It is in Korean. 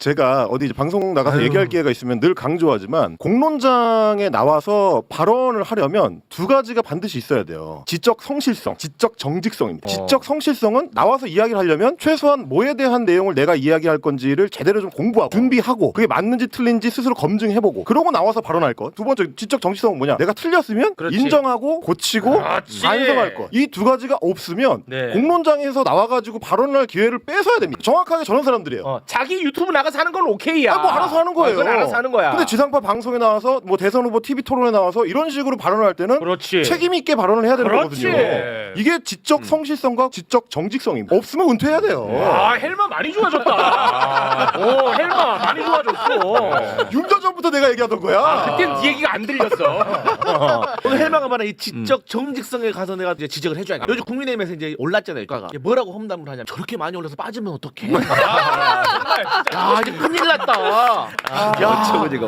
제가 어디 이제 방송 나가서 아유. 얘기할 기회가 있으면 늘 강조하지만 공론장에 나와서 발언을 하려면 두 가지가 반드시 있어야 돼요. 지적 성실성, 지적 정직성입니다. 어. 지적 성실성은 나와서 이야기를 하려면 최소한 뭐에 대한 내용을 내가 이야기할 건지를 제대로 좀 공부하고 준비하고 그게 맞는지 틀린지 스스로 검증해보고 그러고 나와서 발언할 것. 두 번째 지적 정직성은 뭐냐? 내가 틀렸으면 그렇지. 인정하고 고치고 그렇지. 반성할 것. 이 두 가지가 없으면 네. 공론장에서 나와가지고 발언을 할 기회를 뺏어야 됩니다. 정확하게 저런 사람들이에요. 어, 자기 유튜브 나가 서 하는 건 오케이야. 아, 뭐 알아서 하는 거예요. 어, 그건 알아서 하는 거야. 근데 지상파 방송에 나와서 뭐 대선 후보 TV 토론에 나와서 이런 식으로 발언을 할 때는 그렇지. 책임 있게 발언을 해야 되는 그렇지. 음. 거거든요. 이게 지적 성실성과 지적 정직성입니다. 없으면 은퇴해야 돼요. 아 헬마 많이 좋아졌다. 오 헬마 많이 좋아졌어. 6년 전부터 내가 얘기하던 거야. 아, 그땐 네 얘기가 안 들렸어. 오늘 헬마가 말한 이 지적 정직성에 가서 내가 이제 지적을 해줘야겠다. 요즘 국민의힘에서 이제 올랐잖아요. 유가가. 이게 뭐라고 험담을 하냐면 저렇게 많이 올라서 빠지면 어떡해. 아, 이제 큰일 났다. 야, 어쩌고 지금.